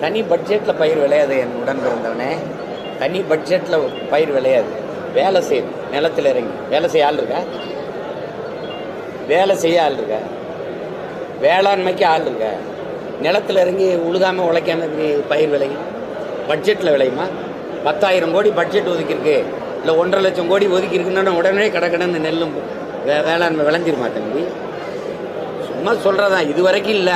தனி பட்ஜெட்டில் பயிர் விளையாது என் உடன் பிறந்தவனே தனி பட்ஜெட்டில் பயிர் விளையாது. வேலை செய்யும் நிலத்தில் இறங்கி. வேலை செய்ய ஆள் இருக்கா? வேலை செய்ய ஆள் இருக்கா? வேளாண்மைக்கு ஆள் இருக்கா? நிலத்தில் இறங்கி உழுகாமல் உழைக்காம இப்படி பயிர் விளையும்? பட்ஜெட்டில் விளையுமா? பத்தாயிரம் கோடி பட்ஜெட் ஒதுக்கியிருக்கு. இல்லை ஒன்றரை லட்சம் கோடி ஒதுக்கியிருக்குன்னா உடனே கடக்கடன்னு நெல்லும் வே வேளாண்மை விளைஞ்சிருமா தம்பி? சும்மா சொல்கிறதான் இது வரைக்கும் இல்லை.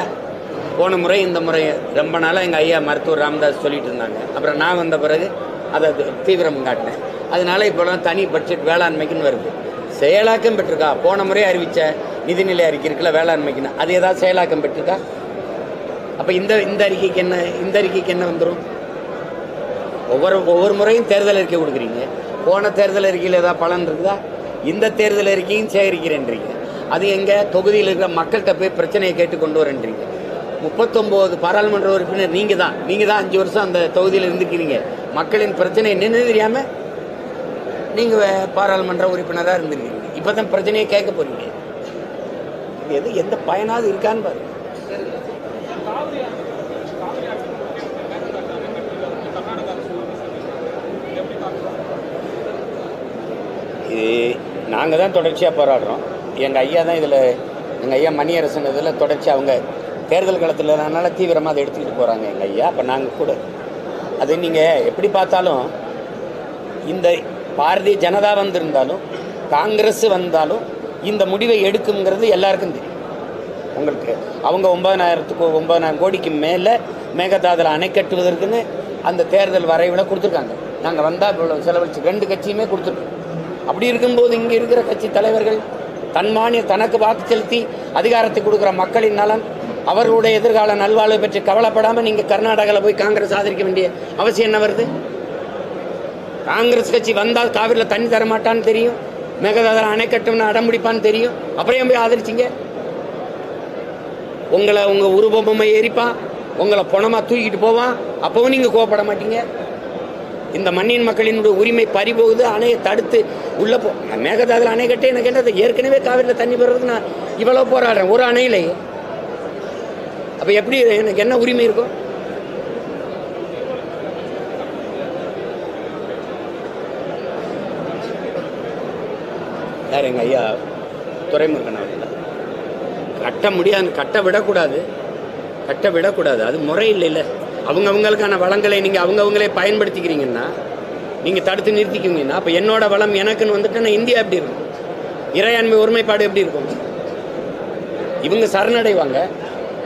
போன முறை இந்த முறை ரொம்ப நாளாக எங்கள் ஐயா மருத்துவர் ராமதாஸ் சொல்லிட்டு இருந்தாங்க. அப்புறம் நான் வந்த பிறகு அதை தீவிரம் காட்டினேன். அதனால இப்போலாம் தனி பட்ஜெட் வேளாண்மைக்குன்னு வருது. செயலாக்கம் பெற்றிருக்கா? போன முறை அறிவித்த நிதிநிலை அறிக்கை இருக்குல்ல வேளாண்மைக்குன்னு. அது ஏதாவது செயலாக்கம் பெற்றிருக்கா? அப்போ இந்த இந்த அறிக்கைக்கு என்ன இந்த அறிக்கைக்கு என்ன வந்துடும் ஒவ்வொரு ஒவ்வொரு முறையும் தேர்தல் அறிக்கை கொடுக்குறீங்க. போன தேர்தல் அறிக்கையில் ஏதாவது பலன் இருக்குதா? இந்த தேர்தல் அறிக்கையும் சேகரிக்கிறேன்றீங்க. அது எங்கே? தொகுதியில் இருக்கிற மக்கள்கிட்ட போய் பிரச்சனையை கேட்டு கொண்டு வரேன்றீங்க. முப்பத்தொம்போது பாராளுமன்ற உறுப்பினர் நீங்கள் தான் நீங்கள் தான் அஞ்சு வருஷம் அந்த தொகுதியில் இருந்துக்கிறீங்க மக்களின் பிரச்சனை என்னென்னு தெரியாமல் நீங்கள் பாராளுமன்ற உறுப்பினராக இருந்திருக்கீங்க. இப்போ தான் பிரச்சனையை கேட்க போகிறீங்க இது எது எந்த பயனாவது இருக்கான்னு பாருங்க. இது நாங்கள் தான் தொடர்ச்சியாக போராடுறோம். எங்கள் ஐயா தான் இதில் எங்கள் ஐயா மணியரசன் இதில் தொடர்ச்சி அவங்க தேர்தல் களத்தில் அதனால் தீவிரமாக அதை எடுத்துக்கிட்டு போகிறாங்க எங்கள் ஐயா. அப்போ நாங்கள் கூட அது நீங்கள் எப்படி பார்த்தாலும் இந்த பாரதிய ஜனதா வந்திருந்தாலும் காங்கிரஸ் வந்தாலும் இந்த முடிவை எடுக்குங்கிறது எல்லாருக்கும் தெரியும். உங்களுக்கு அவங்க ஒன்பதனாயிரத்துக்கு ஒன்பதனாயிரம் கோடிக்கு மேலே மேகதாதில் அணை கட்டுவதற்குன்னு அந்த தேர்தல் வரைவில் கொடுத்துருக்காங்க. நாங்கள் வந்தால் இவ்வளோ செலவழிச்சு ரெண்டு கட்சியுமே கொடுத்துருக்கோம். அப்படி இருக்கும்போது இங்கே இருக்கிற கட்சி தலைவர்கள் தன்மானிய தனக்கு வாக்கு செலுத்தி அதிகாரத்தை கொடுக்குற மக்களின் நலன் அவர்களுடைய எதிர்கால நல்வாழ்வு பற்றி கவலைப்படாமல் நீங்கள் கர்நாடகாவில் போய் காங்கிரஸ் ஆதரிக்க வேண்டிய அவசியம் என்ன வருது? காங்கிரஸ் கட்சி வந்தால் காவிரியில் தண்ணி தர மாட்டான்னு தெரியும். மேகதாதுல அணை கட்டும்னு அடம்பிடிப்பான்னு தெரியும். அப்புறம் போய் ஆதரிச்சிங்க? உங்களை உங்கள் உருவபொம்மை எரிப்பான் உங்களை பணமாக தூக்கிட்டு போவான் அப்பவும் நீங்கள் கோவப்பட மாட்டீங்க. இந்த மண்ணின் மக்களினுடைய உரிமை பறிபோகுது அணையை தடுத்து உள்ளே போ மேகதாதுல அணை கட்டே எனக்கு என்னது? ஏற்கனவே காவிரியில் தண்ணி பெறதுக்கு நான் இவ்வளோ போராடுறேன். ஒரு அணையிலேயே. அப்போ எப்படி எனக்கு என்ன உரிமை இருக்கும் யார் எங்கள் ஐயா? துறைமுருகன் அவர்கள்? கட்ட முடியாது கட்ட விடக்கூடாது. கட்ட விடக்கூடாது. அது முறை இல்லைல்ல. அவங்க அவங்களுக்கான வளங்களை நீங்கள் அவங்கவுங்களே பயன்படுத்திக்கிறீங்கன்னா நீங்கள் தடுத்து நிறுத்திக்குவீங்கன்னா அப்போ என்னோட வளம் எனக்குன்னு வந்துட்டுன்னா இந்தியா எப்படி இருக்கும்? இறையாண்மை ஒருமைப்பாடு எப்படி இருக்கும்? இவங்க சரணடைவாங்க.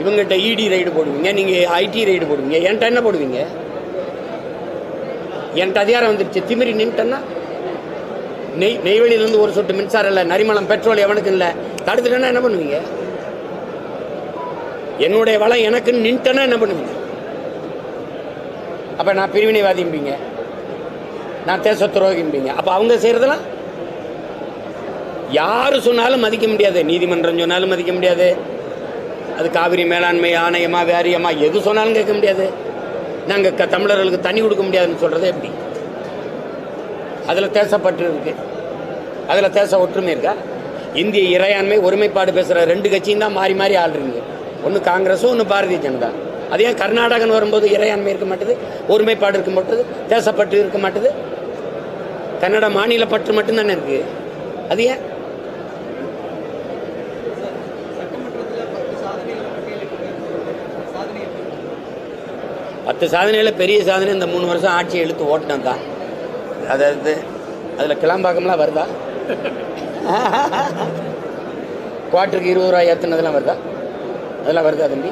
இவங்ககிட்ட இடி ரைடு போடுவீங்க நீங்கள் ஐடி ரைடு போடுவீங்க. என்கிட்ட என்ன போடுவீங்க? என்கிட்ட அதிகாரம் வந்துருச்சு. திமிரி நின்ட்டேன்னா? நெய் நெய்வேலியிலேருந்து ஒரு சொட்டு மின்சாரம் இல்லை நரிமலம் பெட்ரோல் எவனுக்கு இல்லை. தடுத்துட்டேன்னா என்ன பண்ணுவீங்க? என்னுடைய வளம் எனக்குன்னு நின்ட்டேன்னா என்ன பண்ணுவீங்க? அப்போ நான் பிரிவினைவாதிம்பீங்க நான் தேச துரோகிம்பிங்க அப்போ அவங்க செய்கிறதெல்லாம் யார் சொன்னாலும் மதிக்க முடியாது. நீதிமன்றம் சொன்னாலும் மதிக்க முடியாது. அது காவிரி மேலாண்மை ஆணையமா வேரியமா எது சொன்னாலும் கேட்க முடியாது. நாங்கள் க தமிழர்களுக்கு தண்ணி கொடுக்க முடியாதுன்னு சொல்கிறது எப்படி? அதில் தேசப்பற்று இருக்கு. அதில் தேச ஒற்றுமை இருக்கா? இந்திய இறையாண்மை ஒருமைப்பாடு பேசுகிற ரெண்டு கட்சியும் தான் மாறி மாறி ஆள்றீங்க. ஒன்று காங்கிரஸும் ஒன்று பாரதிய ஜனதா. அது ஏன் கர்நாடகன் வரும்போது இறையாண்மை இருக்க மாட்டுது ஒருமைப்பாடு இருக்க மாட்டுது தேசப்பற்று இருக்க மாட்டுது? கன்னட மாநில பற்று மட்டும்தானே இருக்குது அது ஏன்? பத்து சாதனையில் பெரிய சாதனை இந்த மூணு வருஷம் ஆட்சி இழுத்து ஓட்டினது தான். அதாவது அதில் கிளம்பாக்கம்லாம் வருதா? குவார்ட்டருக்கு இருபது ரூபாய் ஏற்றுனதெல்லாம் வருதா? அதெல்லாம் வருதா தம்பி?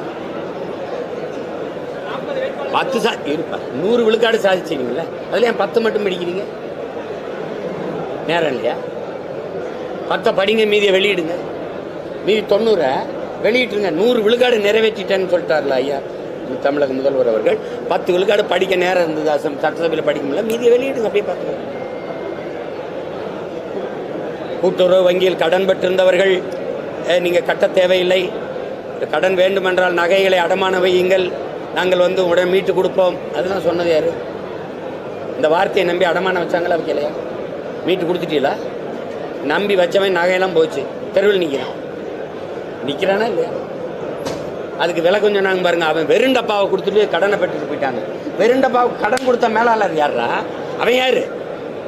பத்து சா இருப்பா. நூறு விழுக்காடு சாதிச்சிங்களே அதில் ஏன் பத்து மட்டும் படிக்கிறீங்க? நேரம் இல்லையா? பத்தை படிங்க மீதியை வெளியிடுங்க. மீதி தொண்ணூறை வெளியிட்டுருங்க. நூறு விழுக்காடு நிறைவேற்றிட்டேன்னு சொல்லிட்டார்ல ஐயா. தமிழக முதல்வர் அவர்கள் பத்து விழுக்காடு படிக்க நேரம் இருந்தது அசம் சட்டசபையில் படிக்க முடியல மீதியை வெளியிடுங்க அப்படியே பார்த்துக்கோங்க கூட்டுறவு வங்கியில் கடன் பெற்றிருந்தவர்கள் நீங்கள் கட்ட தேவையில்லை. கடன் வேண்டுமென்றால் நகைகளை அடமான வையுங்கள். நாங்கள் வந்து உடனே மீட்டு கொடுப்போம். அதெல்லாம் சொன்னது யார்? இந்த வார்த்தையை நம்பி அடமானம் வச்சாங்களா வைக்கலையா மீட்டு கொடுத்துட்டீங்களா? நம்பி வச்சவன் நகையெல்லாம் போச்சு. தெருவில் நிற்கிறான் நிற்கிறானா இல்லையா? அதுக்கு விலை கொஞ்சம் நாங்கள் பாருங்க. அவன் வெறுண்டப்பாவை கொடுத்துட்டு கடனை பெற்றுட்டு போயிட்டாங்க. வெறுண்டப்பாவை கடன் கொடுத்த மேலாளர் யாரா அவன் யாரு?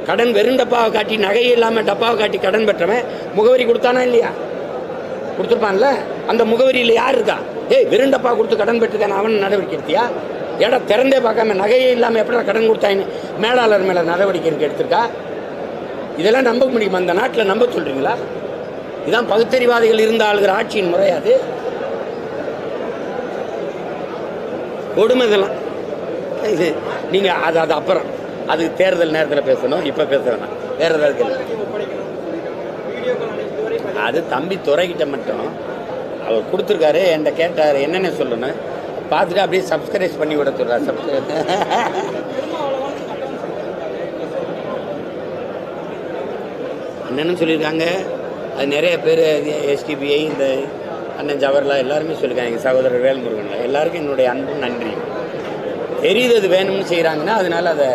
கடன் வெறும் டப்பாவை காட்டி நகையே இல்லாமல் டப்பாவை காட்டி கடன் பெற்றவன் முகவரி கொடுத்தானா இல்லையா? கொடுத்துருப்பான்ல. அந்த முகவரியில் யார் இருக்கா ஏய் வெறும் டப்பா கொடுத்து கடன் பெற்றுக்கான அவன் நடவடிக்கை எடுத்தியா? இடம் திறந்தே பார்க்காம நகையே இல்லாமல் எப்படி கடன் கொடுத்தாயின்னு மேலாளர் மேலே நடவடிக்கை எடுத்திருக்கா? இதெல்லாம் நம்ப முடியுமா? அந்த நாட்டில் நம்ப சொல்கிறீங்களா இதான் பகுத்தறிவாதிகள் இருந்த ஆளுகிற ஆட்சியின் முறையாது அது கொடுமை இதெல்லாம். இது நீங்கள் அது அது அப்புறம். அது தேர்தல் நேரத்தில் பேசணும் இப்போ பேச வேணாம். வேற ஏதாவது அது தம்பி துறைகிட்ட மட்டும். அவர் கொடுத்துருக்காரு என்கிட்ட கேட்டார் என்னென்ன சொல்லணும்? பார்த்துட்டு அப்படியே சப்ஸ்கிரைப் பண்ணி விட சொல்கிறார் சப்ஸ்கிரைப் என்னன்னு சொல்லியிருக்காங்க. அது நிறைய பேர் எஸ்டிபிஐ இந்த அண்ணன் ஜவஹர்லால் எல்லாருமே சொல்லியிருக்காங்க எங்கள் சகோதரர் வேல்முருகன் எல்லாருக்கும் என்னுடைய அன்பும் நன்றி தெரியுது அது வேணும்னு செய்கிறாங்கன்னா அதனால் அதை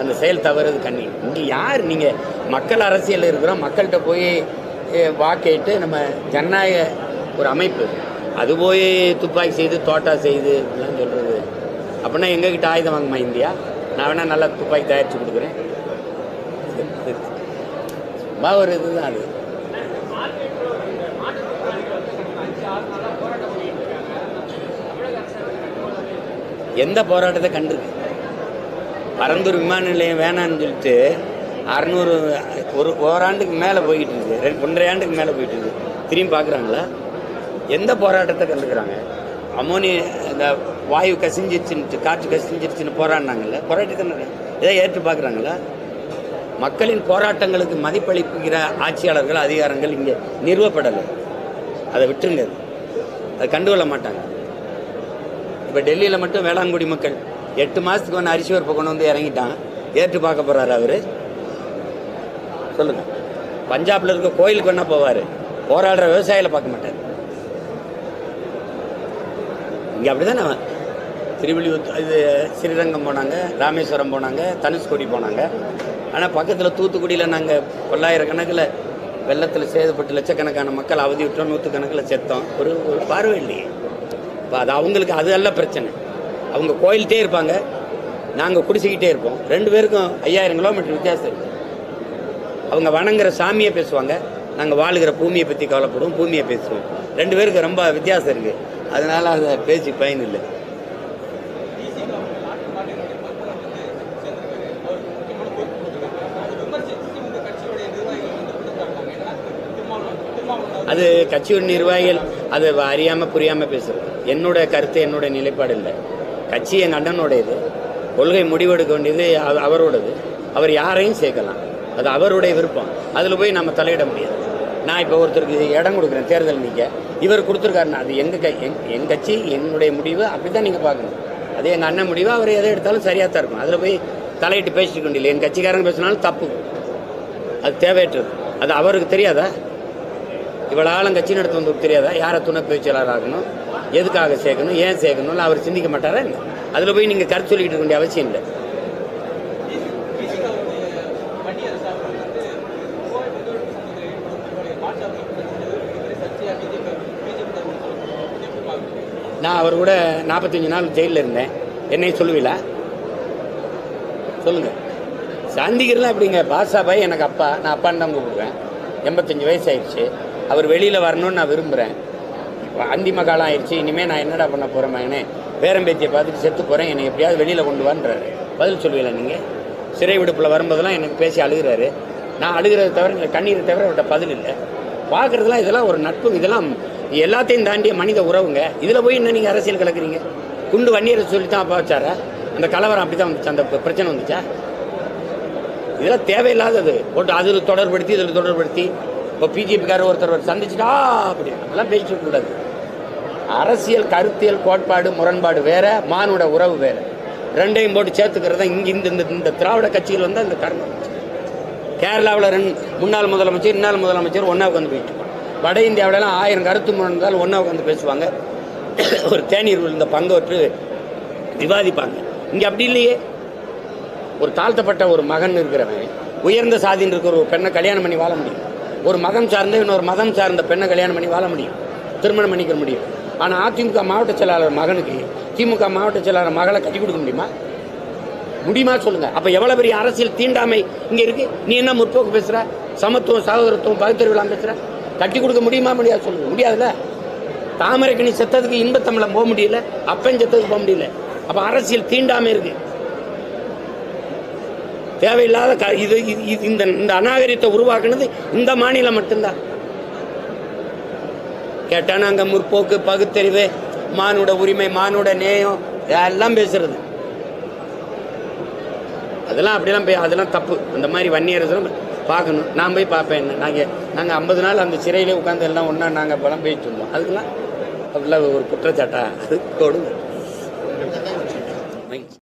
அந்த செயல் தவறுது கண்ணி. இங்கே யார் நீங்கள் மக்கள் அரசியல் இருக்கிறோம் மக்கள்கிட்ட போய் அஹ், வாக்கேட்டு நம்ம ஜனநாயக ஒரு அமைப்பு. அது போய் துப்பாக்கி செய்து தோட்டா செய்து இப்படிலாம் சொல்கிறது அப்படின்னா எங்ககிட்ட ஆயுதம் வாங்குமா இந்தியா? நான் வேணால் நல்லா துப்பாக்கி தயாரித்து கொடுக்குறேன். சும்மா ஒரு இதுதான் அது. எந்த போராட்டத்தை கண்டிருக்கு? பரந்தூர் விமான நிலையம் வேணான்னு சொல்லிட்டு அறநூறு ஒரு ஓராண்டுக்கு மேலே போய்கிட்டு இருக்குது ரெண்டு ஒன்றரை ஆண்டுக்கு மேலே போயிட்டு இருக்குது திரும்பி பார்க்குறாங்களா எந்த போராட்டத்தை கண்டுக்கிறாங்க அமோனி இந்த வாயு கசிஞ்சிருச்சுன்ட்டு காற்று கசிஞ்சிருச்சுன்னு போராடினாங்கல்ல போராட்டத்தை இதை ஏற்று பார்க்குறாங்களா மக்களின் போராட்டங்களுக்கு மதிப்பளிப்புகிற ஆட்சியாளர்கள் அதிகாரங்கள் இங்கே நிறுவப்படலை. அதை விட்டுருங்க. அது. அதை கண்டுகொள்ள மாட்டாங்க. இப்போ டெல்லியில் மட்டும் வேளாண்குடி மக்கள் எட்டு மாதத்துக்கு ஒன்று அரிசி ஒரு கொண்டு வந்து இறங்கிட்டான். ஏற்று பார்க்க போகிறாரு அவர். சொல்லுங்கள் பஞ்சாபில் இருக்க கோயிலுக்கு வேணா போவார். போராடுற விவசாயிகளை பார்க்க மாட்டார். இங்கே அப்படி தானே திருவள்ளியூர் இது ஸ்ரீரங்கம் போனாங்க ராமேஸ்வரம் போனாங்க தனுஷ்கோடி போனாங்க. ஆனால் பக்கத்தில் தூத்துக்குடியில் நாங்கள் பல்லாயிரக்கணக்கில் வெள்ளத்தில் சேதப்பட்டு லட்சக்கணக்கான மக்கள் அவதியுற்றோம் நூற்றுக்கணக்கில் செத்தோம். ஒரு ஒரு பார்வை இல்லையே. இப்போ அது அவங்களுக்கு அது அல்ல பிரச்சனை. அவங்க கோயில்கிட்டே இருப்பாங்க. நாங்கள் குடிச்சிக்கிட்டே இருப்போம். ரெண்டு பேருக்கும் ஐயாயிரம் கிலோமீட்டர் வித்தியாசம் இருக்குது அவங்க வணங்குற சாமியை பேசுவாங்க. நாங்கள் வாழுகிற பூமியை பற்றி கவலைப்படுவோம். பூமியை பேசுவோம். ரெண்டு பேருக்கு ரொம்ப வித்தியாசம் இருக்குது அதனால் அதை பேசி பயன் இல்லை. அது கட்சியோட நிர்வாகிகள் அது அறியாமல் புரியாமல் பேசுறது. என்னோட கருத்து என்னோட நிலைப்பாடு இல்லை. கட்சி என் அண்ணனுடையது. கொள்கை முடிவெடுக்க வேண்டியது அவ- அவரோடது. அவர் யாரையும் சேர்க்கலாம். அது அவருடைய விருப்பம். அதில் போய் நம்ம தலையிட முடியாது. நான் இப்போ ஒருத்தருக்கு இடம் கொடுக்குறேன் தேர்தல் நிற்க இவர் கொடுத்துருக்காருன்னா அது எங்கள் கை எங் என் கட்சி என்னுடைய முடிவு அப்படி தான் நீங்கள் பார்க்கணும். அது எங்கள் அண்ணன் முடிவு அவர் எதை எடுத்தாலும் சரியாக தான் இருக்கும். அதில் போய் தலையிட்டு பேசிட்டு வேண்டியது என் கட்சிக்காரங்க பேசினாலும் தப்பு. அது தேவையற்றது. அது அவருக்கு தெரியாதா? இவ்வளோ ஆளும் கட்சி நடத்த வந்து தெரியாதா? யாரை துணை பேச்சாளர் ஆகணும்? எதுக்காக சேர்க்கணும்? ஏன் சேர்க்கணும்னு அவர் சிந்திக்க மாட்டாரா என்ன? அதில் போய் நீங்கள் கருத்து சொல்லிக்கிட்டு இருக்க வேண்டிய அவசியம் இல்லை. நான் அவர் கூட நாற்பத்தஞ்சு நாள் ஜெயிலில் இருந்தேன். என்னை சொல்லுவீங்களா? சொல்லுங்கள் சந்திக்கிறலாம் எப்படிங்க? பாஷா பாய் எனக்கு அப்பா. நான் அப்பான்னு தான் கூப்பிடுவேன். எண்பத்தஞ்சு வயசு ஆயிடுச்சு. அவர் வெளியில் வரணும்னு நான் விரும்புகிறேன் இப்போ அந்திம காலம் ஆயிடுச்சு இனிமேல் நான் என்னடா பண்ண போகிறேன் மகனே? பேரம்பேத்தியை பார்த்துட்டு செத்து போகிறேன் என்னை எப்படியாவது வெளியில் கொண்டு வான்றாரு. பதில் சொல்லுவீங்களா நீங்கள் சிறை விடுப்பில் வரும்போதெல்லாம் எனக்கு பேசி அழுகிறாரு. நான் அழுகிறத தவிர எனக்கு கண்ணீரை தவிர அவர்கிட்ட பதில் இல்லை. பார்க்குறதுலாம் இதெல்லாம் ஒரு நட்பு இதெல்லாம் எல்லாத்தையும் தாண்டிய மனித உறவுங்க. இதில் போய் இன்னும் நீங்கள் அரசியல் கலக்குறீங்க? குண்டு வன்னியரை சொல்லி தான் அப்பா வச்சாரா? அந்த கலவரம் அப்படி தான் வந்துச்சு அந்த பிரச்சனை வந்துச்சா? இதெல்லாம் தேவையில்லாதது. போட்டு அதில் தொடர்படுத்தி இதில் தொடர்படுத்தி இப்போ பிஜேபிக்காரர் ஒருத்தர் சந்திச்சுட்டா அப்படி. அதெல்லாம் பேசிக்கூடாது அரசியல் கருத்தியல் கோட்பாடு முரண்பாடு வேற மானுட உறவு வேற. ரெண்டையும் போட்டு சேர்த்துக்கிறதா இங்கே இந்த இந்த இந்த திராவிட கட்சிகள் வந்து அந்த கர்மம் கேரளாவில் ரெண்டு முன்னாள் முதலமைச்சர் இன்னாள் முதலமைச்சர் ஒன்றா உட்காந்து போயிட்டு வட இந்தியாவிலலாம் ஆயிரம் கருத்து முரண்பால் ஒன்றா உட்காந்து பேசுவாங்க. ஒரு தேநீர் இந்த பங்கோற்று விவாதிப்பாங்க. இங்கே அப்படி இல்லையே. ஒரு தாழ்த்தப்பட்ட ஒரு மகன் இருக்கிறவன் உயர்ந்த சாதின்னு இருக்கிற ஒரு பெண்ணை கல்யாணம் பண்ணி வாழ முடியும். ஒரு மதம் சார்ந்த இன்னொரு மதம் சார்ந்த பெண்ணை கல்யாணம் பண்ணி வாழ முடியும். திருமணம் பண்ணிக்க முடியும். ஆனால் அதிமுக மாவட்ட செயலாளர் மகனுக்கு திமுக மாவட்ட செயலாளர் மகளை கட்டி கொடுக்க முடியுமா? முடியுமா சொல்லுங்க. அப்போ எவ்வளோ பெரிய அரசியல் தீண்டாமை இங்கே இருக்கு? நீ என்ன முற்போக்கு பேசுகிற சமத்துவம் சகோதரத்துவம் பகுத்தறிவுலாம் பேசுகிற கட்டி கொடுக்க முடியுமா முடியாது சொல்லுங்க. முடியாதுல்ல. தாமரைக்கணி செத்ததுக்கு இன்பத்தமிழம் போக முடியல. அப்பன் செத்ததுக்கு போக முடியல. அப்போ அரசியல் தீண்டாமை இருக்குது தேவையில்லாத க- இது இது- இந்த இந்த அநாகரிகத்தை உருவாக்குனது இந்த மாநிலம் மட்டும்தான். கேட்டால் அங்கே முற்போக்கு பகுத்தறிவு மானுட உரிமை மானுட நேயம் எல்லாம் பேசுறது. அதெல்லாம் அப்படிலாம் போய் அதெல்லாம் தப்பு. அந்த மாதிரி வன்னியரசெல்லாம் பார்க்கணும். நான் போய் பார்ப்பேன். என்ன நாங்கள் நாங்கள் ஐம்பது நாள் அந்த சிறையிலே உட்காந்து எல்லாம் ஒன்றா நாங்கள் அப்போலாம் போய் சொல்லுவோம் அதுக்கெல்லாம் அப்படிலாம் ஒரு குற்றச்சாட்டா? அது கொடுங்க. மகிழ்ச்சி